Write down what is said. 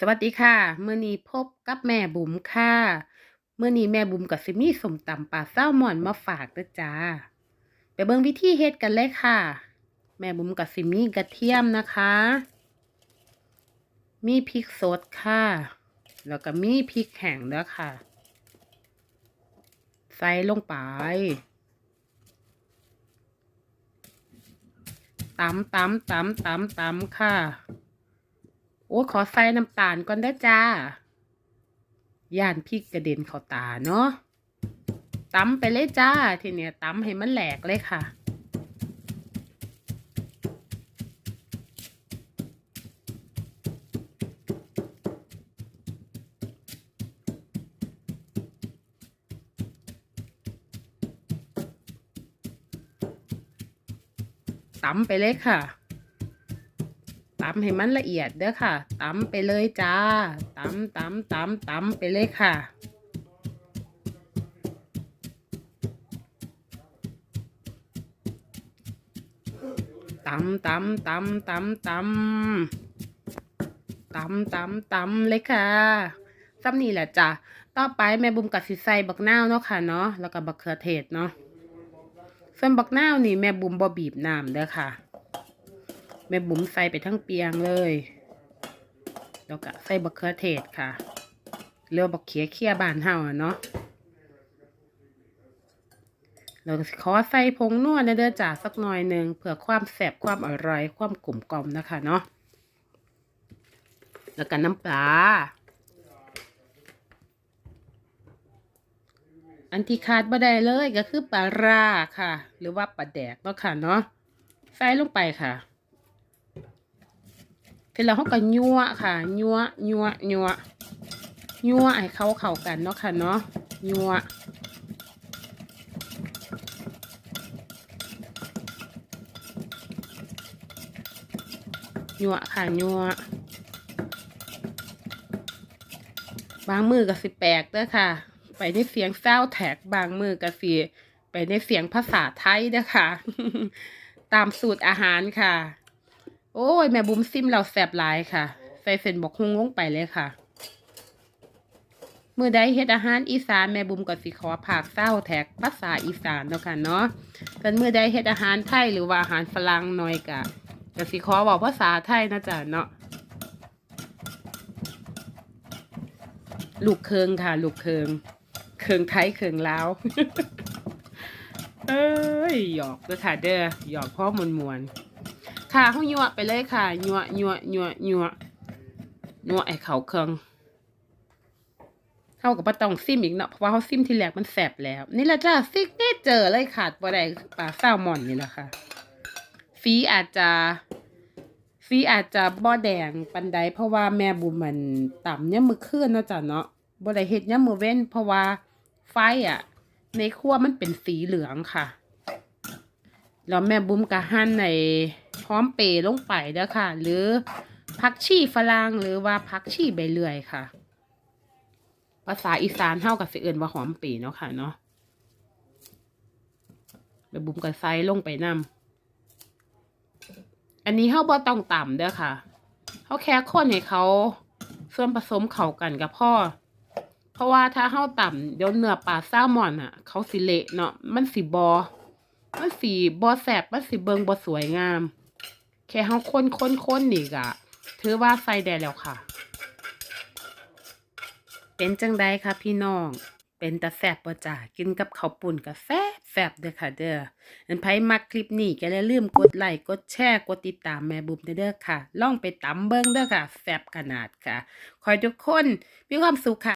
สวัสดีค่ะเมื้อนี้พบกับแม่บุ๋มค่ะเมื้อนี้แม่บุ๋มกับซิมี่สมตำปลาแซลมอนมาฝากเด้อจ้า ไปเบิ่งวิธีเฮ็ดกันเลยค่ะ แม่บุ๋มกับซิมี่กระเทียมนะคะ มีพริกสดค่ะ แล้วก็มีพริกแห้งด้อค่ะ ใส่ลงไปตำตำตำตำตำค่ะ อ้ขอใส่น้ำตาลก่อนได้จ้า ย่านพริกกระเด็นเข้าตาเนาะตำไปเลยจ้า ทีเนี้ยตำให้มันแหลกเลยค่ะตำไปเลยค่ะ ตำให้มันละเอียดเด้อค่ะตำไปเลยจ้าตำตำตำตำไปเลยค่ะตำตำตำตำตำตำตำตำเลยค่ะซ้ำนี่แหละจ้ะ ต่อไปแม่บุ๋มกับสิใส่บักนาวเนาะค่ะเนาะ แล้วก็บักเขือเทศเนาะ ส่วนบักนาวนี่แม่บุ๋มบ่บีบน้ำเด้อค่ะ แม่บุ๋มใส่ไปทั้งเปียงเลย แล้วก็ใส่บักเขือเทศค่ะเรียกบักเขียเคี่ยบานเฮาเนาะเราขอใส่ผงนวดเด้อจ้าสักหน่อยหนึ่งเพื่อความแซ่บความอร่อย ความกลมกล่อมนะคะเนาะแล้วก็น้ำปลาอันที่ขาดบ่ได้เลยก็คือปลาร้าค่ะ หรือว่าปลาแดกเนาะค่ะเนาะใส่ลงไปค่ะ เสร็จแล้วเขาก็ยั่วค่ะ ยั่วยั่วยั่วยั่วให้เขาเข้ากันเนาะค่ะเนาะยั่วยั่วค่ะยั่วบางมือก็สิแปลกเด้อค่ะ ไปในเสียงเศร้าแท็กบางมือก็สิไปในเสียงภาษาไทยเด้อค่ะ ตามสูตรอาหารค่ะ โอ้ย แม่บุ้มซิมเราแสบหลายค่ะ ใส่เส้นบอกฮุงลงไปเลยค่ะเมื่อใดเฮ็ดอาหารอีสานแม่บุ้มก็สิขอผากเศร้าแท็กภาษาอีสานเนาะค่ะเนาะกันเมื่อใดเฮ็ดอาหารไทยหรือว่าอาหารฝรั่งหน่อยกะก็สิขอบอกภาษาไทยนะจ๊ะเนาะลูกเคิงค่ะ ลูกเคิง เคิงไทยเคิงลาวเอ้ยหยอกเด้อค่ะเด้อหยอกพ่อมวนมวน ค่ะเขายั่วไปเลยค่ะยั่วยั่วยั่วยั่วยั่วไอ้เขาเคิงเท่ากับปต้องซิมอีกเนาะเพราะว่าเขาซิมทีแรกมันแสบแล้ว นี่แหละจ้าซิกเนเจอร์เลยขาดบ่ได้คือปลาแซลมอนนี่แหละค่ะฟีอาจจะฟีอาจจะบ่แดงปันใดเพราะว่าแม่บุมมันต่ำเนี่ยมือคืนเนาะจ้ะเนาะบ่ได้เฮ็ดเนี่ยมือเว้น เพราะว่าไฟอะ ในครัวมันเป็นสีเหลืองค่ะแล้วแม่บุมก็หั่นใน พร้อมเปรย์ลงไปเด้อค่ะ หรือผักชีฝรั่งหรือว่าผักชีใบเลื่อยค่ะ ภาษาอีสานเฮากับเสิเอินว่าหอมเปรย์เนาะค่ะเนาะแม่บุมก็ใส่ลงไปนำอันนี้เขาบ่ต้องต่ำเด้อค่ะเขาแค่คนให้เขาส่วนผสมเข้ากันกับพ่อ เพราะว่าถ้าเขาต่ำเดี๋ยวเนื้อปลาแซลมอนอะ เขาสิเละเนาะมันสิบอมันสีบอแสบมันสิเบิงบอสวยงาม แค่เขาคนคนคนนี่กะถือว่าใส่ได้แล้วค่ะ เป็นจังใดคะพี่น้อง เป็นตาแซบบ่จ้ากินกับข้าวปุ่นกับแซบแซบเด้อค่ะ เด้ออันไผมักคลิปนี้ก็อย่าลืมกดไลค์กดแชร์กดติดตามแม่บุ๋มเด้อค่ะ ล่องไปตำเบิ่งเด้อค่ะแซบขนาดค่ะ ขอให้ทุกคนมีความสุขค่ะ